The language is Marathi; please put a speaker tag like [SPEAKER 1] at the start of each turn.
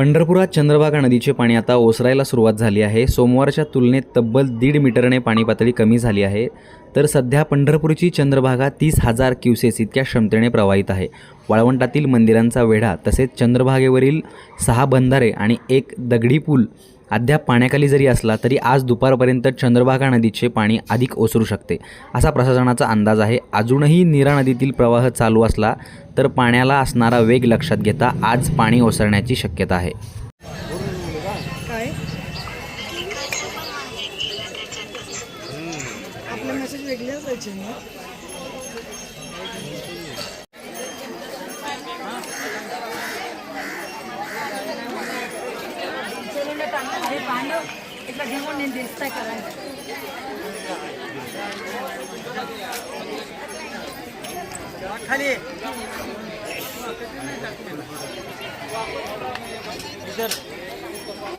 [SPEAKER 1] पंढरपुरात चंद्रभागा नदीचे पाणी आता ओसरायला सुरुवात झाली आहे. सोमवारच्या तुलनेत तब्बल दीड मीटरने पाणी पातळी कमी झाली आहे. तर सध्या पंढरपूरची चंद्रभागा तीस हजार क्युसेस इतक्या क्षमतेने प्रवाहित आहे. वाळवंटातील मंदिरांचा वेढा तसेच चंद्रभागेवरील सहा बंधारे आणि एक दगडी पूल अद्याप पाण्याखाली जरी असला तरी आज दुपारपर्यंत चंद्रभागा नदीचे पाणी अधिक ओसरू शकते. असा प्रशासनाचा अंदाज आहे. अजूनही नीरा नदीतील प्रवाह चालू असला तर पाण्याला असणारा वेग लक्षात घेता आज पाणी ओसरण्याची शक्यता आहे.
[SPEAKER 2] आपले मेसेज చేస్తాను అదే పాండవ్
[SPEAKER 3] ఇట్లా దేవుడు నేను తెలుస్తా కదా
[SPEAKER 4] ఖాళీ